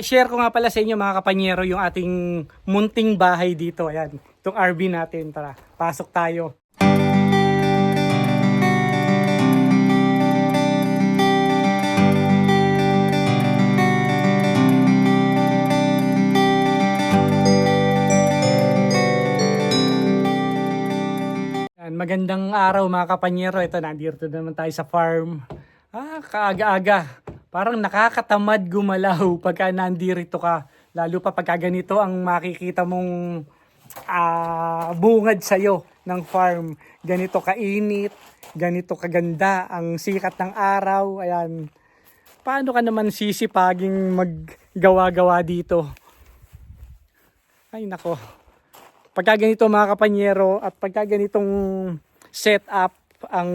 I-share ko nga pala sa inyo mga kapanyero yung ating munting bahay dito. Ayan, itong RV natin. Tara, pasok tayo. Yan, magandang araw mga kapanyero. Ito, nandito naman tayo sa farm. Ah, kaaga-aga. Parang nakakatamad gumalaw pagka nandito ka. Lalo pa pagka ganito ang makikita mong ah, bungad sa'yo ng farm. Ganito kainit, ganito kaganda ang sikat ng araw. Ayan. Paano ka naman sisipaging maggawa-gawa dito? Ay nako. Pagka ganito mga kapanyero at pagka ganitong setup ang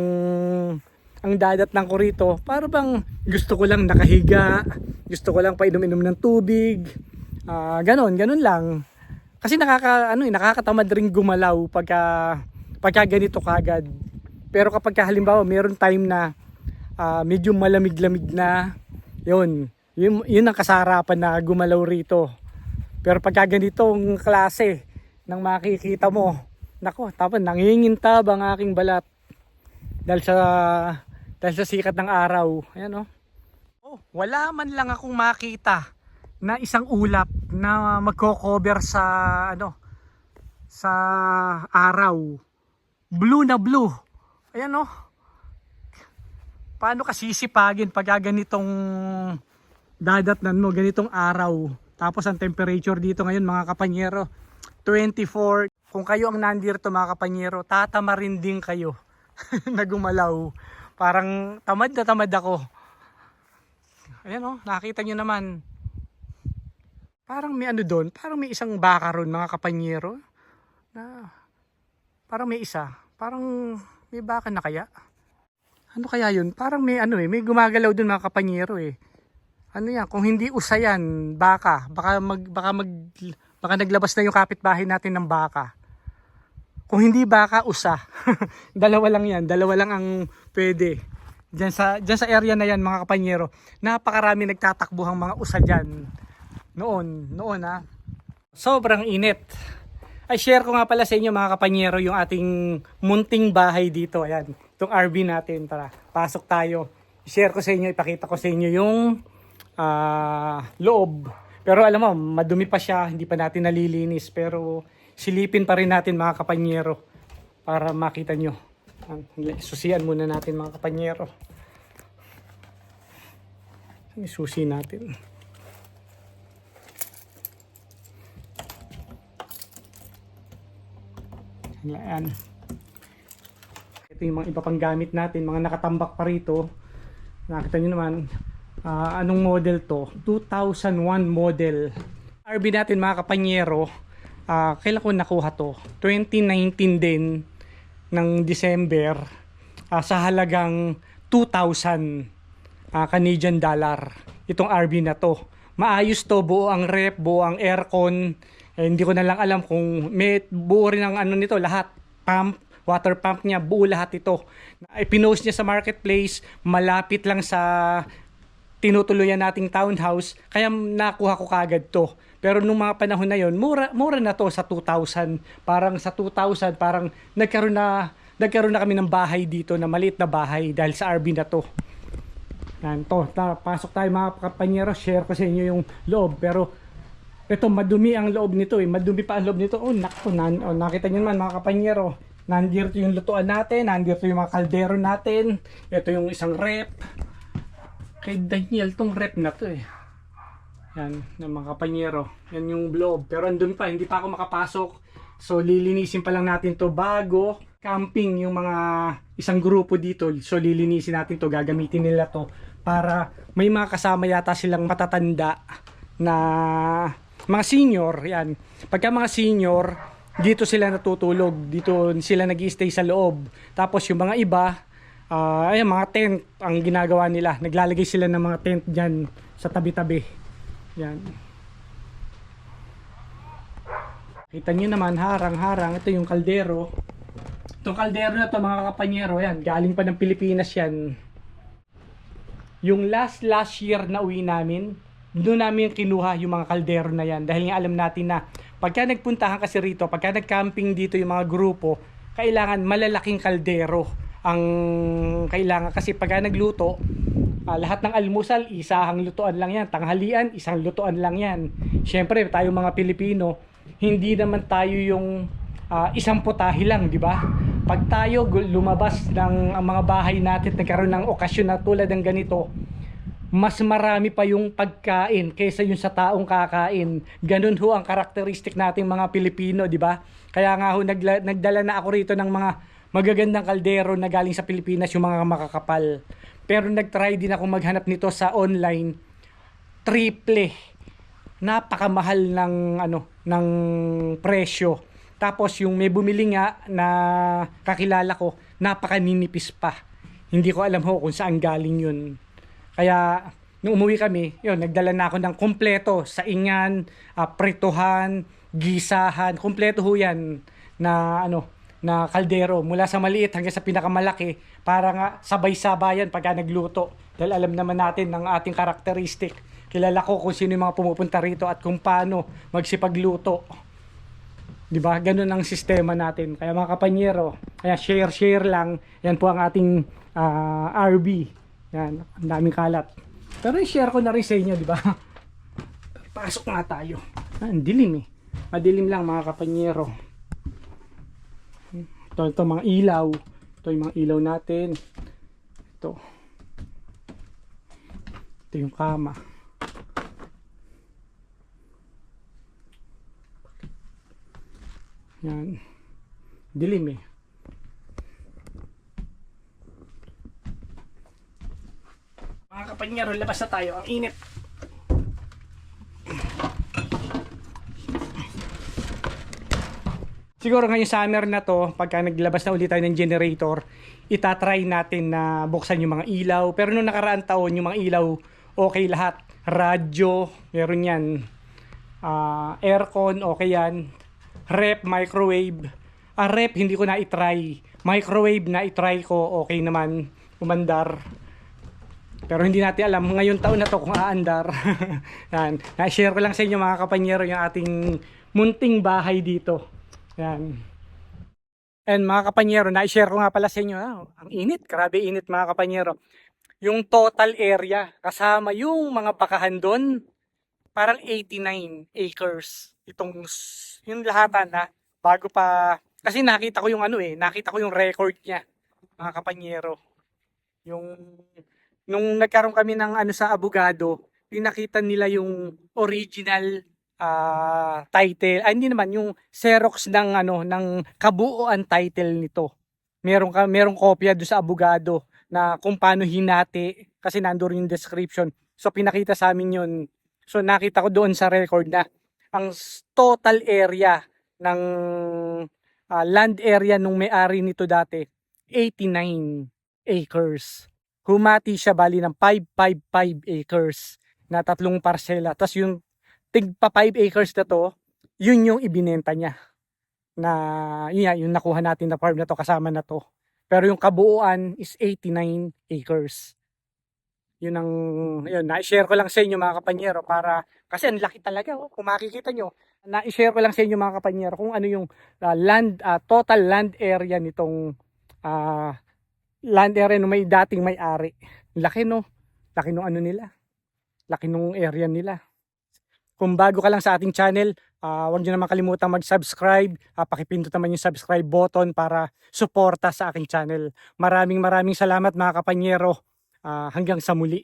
ang dadat ng ko rito, para bang gusto ko lang nakahiga, gusto ko lang painom-inom ng tubig, ah ganon, ganon lang. Kasi nakaka, ano, eh, nakakatamad ring gumalaw pagka, pagka ganito kagad. Pero kapag ka, halimbawa meron time na ah, medyo malamig-lamig na, yun, yun, yun ang kasarapan na gumalaw rito. Pero pagka ganitong klase ng makikita mo, nako, tapos nangingintab ang aking balat dahil sa dahil sa sikat ng araw. Ayan oh. Oh, wala man lang akong makita na isang ulap na magko-cover sa ano sa araw. Blue na blue. Ayan oh. Paano ka sisipagin pag ganitong dadatnan mo, ganitong araw. Tapos ang temperature dito ngayon mga kapanyero, 24. Kung kayo ang nandito mga kapanyero, tatama rin din kayo na gumalaw. Parang tamad na tamad ako. Ayan oh, nakita nyo naman. Parang may ano doon, parang may isang baka ron mga kapanyero. Na, parang may isa. Parang may baka na kaya. Ano kaya yun? Parang may ano eh, may gumagalaw doon mga kapanyero eh. Ano yan, kung hindi usa yan, baka, baka mag, baka mag, baka naglabas na yung kapitbahay natin ng baka. Kung hindi baka, usa. dalawa lang yan, dalawa lang ang pwede. Diyan sa, diyan sa area na yan mga kapanyero, napakarami nagtatakbuhang mga usa dyan. Noon, noon ha. Sobrang init. Ay share ko nga pala sa inyo mga kapanyero yung ating munting bahay dito. Ayan, itong RV natin. Tara, pasok tayo. I-share ko sa inyo, ipakita ko sa inyo yung ah, loob. Pero alam mo, madumi pa siya, hindi pa natin nalilinis. Pero silipin pa rin natin mga kapanyero para makita nyo. Susian muna natin mga kapanyero. Isusi natin. Ayan. Ito yung mga iba pang gamit natin, mga nakatambak pa rito. Nakita nyo naman, ah, anong model to? 2001 model. RB natin mga kapanyero, ah, kailan ko nakuha to? 2019 din ng December ah, sa halagang 2,000 ah, Canadian dollar. Itong RB na to. Maayos to, buo ang rep, buo ang aircon. Eh, hindi ko na lang alam kung may buo rin ang ano nito, lahat. Pump, water pump niya, buo lahat ito. Ipinost niya sa marketplace, malapit lang sa tinutuluyan nating townhouse, kaya nakuha ko kagad to. Pero nung mga panahon na yon, mura, mura na to sa 2,000. Parang sa 2,000, parang nagkaroon na, nagkaroon na kami ng bahay dito, na maliit na bahay dahil sa RV na to. Yan to, ta, pasok tayo mga kapanyero, share ko sa inyo yung loob. Pero ito, madumi ang loob nito eh. Madumi pa ang loob nito. Oh, nako, nan, oh, nakita nyo naman mga kapanyero. Nandito yung lutuan natin, nandito yung mga kaldero natin. Ito yung isang rep. Kay Daniel, tong rep na to eh. Yan, ng mga kapanyero. Yan yung loob. Pero andun pa, hindi pa ako makapasok. So, lilinisin pa lang natin to bago camping yung mga isang grupo dito. So, lilinisin natin to. Gagamitin nila to para may mga kasama yata silang matatanda na mga senior. Yan. Pagka mga senior, dito sila natutulog. Dito sila nag stay sa loob. Tapos yung mga iba, ah ay mga tent ang ginagawa nila. Naglalagay sila ng mga tent dyan sa tabi-tabi. Yan. Kita nyo naman, harang-harang. Ito yung kaldero. Itong kaldero na to mga kapanyero, yan. Galing pa ng Pilipinas yan. Yung last last year na uwi namin, doon namin kinuha yung mga kaldero na yan dahil nga alam natin na pagka nagpuntahan kasi rito, pagka nag-camping dito yung mga grupo, kailangan malalaking kaldero ang kailangan kasi pagka nagluto, ah, lahat ng almusal, isahang lutuan lang yan. Tanghalian, isang lutuan lang yan. Siyempre, tayo mga Pilipino, hindi naman tayo yung ah, isang putahe lang, di ba? Pag tayo lumabas ng ang mga bahay natin, nagkaroon ng okasyon na tulad ng ganito, mas marami pa yung pagkain kaysa yung sa taong kakain. Ganun ho ang karakteristik nating mga Pilipino, di ba? Kaya nga ho, nagla- nagdala na ako rito ng mga magagandang kaldero na galing sa Pilipinas, yung mga makakapal. Pero nagtry din ako maghanap nito sa online. Triple. Napakamahal ng ano, ng presyo. Tapos yung may bumili nga na kakilala ko, napakaninipis pa. Hindi ko alam ho kung saan galing yun. Kaya nung umuwi kami, yun, nagdala na ako ng kompleto sa ingan, ah, prituhan, gisahan, kompleto ho yan na ano, na kaldero mula sa maliit hanggang sa pinakamalaki para nga sabay-sabayan pagka nagluto. Dahil alam naman natin ng ating karakteristik. Kilala ko kung sino yung mga pumupunta rito at kung paano magsipagluto. 'Di ba? Ganun ang sistema natin. Kaya mga kapanyero, kaya share share lang. Yan po ang ating ah, RB. Yan, ang daming kalat. Pero i-share ko na rin sa inyo, di ba? Pasok nga tayo. Ah, ang dilim eh. Madilim lang mga kapanyero. Ito, ito mga ilaw. Ito yung mga ilaw natin. Ito. Ito yung kama. Yan. Dilim eh. Mga kapanyero, labas na tayo. Ang init. Siguro ngayong summer na to, pagka naglabas na ulit tayo ng generator, itatry natin na buksan yung mga ilaw. Pero nung nakaraan taon, yung mga ilaw, okay lahat. Radyo, meron yan. Ah, aircon, okay yan. Rep, microwave. Ah, rep, hindi ko na itry. Microwave na itry ko, okay naman. Umandar. Pero hindi natin alam ngayon taon na to kung aandar. Yan. Na-share ko lang sa inyo mga kapanyero yung ating munting bahay dito. Yan. And mga kapanyero, na-share ko nga pala sa inyo. ah, ang init, grabe init mga kapanyero. Yung total area, kasama yung mga bakahan doon, parang 89 acres. Itong, yung lahatan na, bago pa, kasi nakita ko yung ano eh, nakita ko yung record niya, mga kapanyero. Yung, nung nagkaroon kami ng ano sa abogado, pinakita nila yung original ah title, ay hindi naman yung Xerox ng ano ng kabuuan title nito. Meron ka merong kopya do sa abogado na kung paano hinati kasi nandoon yung description. So pinakita sa amin yun. So nakita ko doon sa record na ang total area ng ah, land area nung may-ari nito dati 89 acres. Humati siya bali ng 555 acres na tatlong parsela. Tapos yung tig pa 5 acres na to, yun yung ibinenta niya. Na yun, yan, yung nakuha natin na farm na to kasama na to. Pero yung kabuuan is 89 acres. Yun ang yun, na-share ko lang sa inyo mga kapanyero para kasi ang laki talaga oh, kung makikita nyo. Na-share ko lang sa inyo mga kapanyero kung ano yung ah, land ah, total land area nitong ah, land area no may dating may-ari. Laki no. Laki nung ano nila. Laki nung area nila. Kung bago ka lang sa ating channel, ah, huwag nyo naman kalimutang mag-subscribe. Ah, pakipindot naman yung subscribe button para suporta sa aking channel. Maraming maraming salamat mga kapanyero. Ah, hanggang sa muli.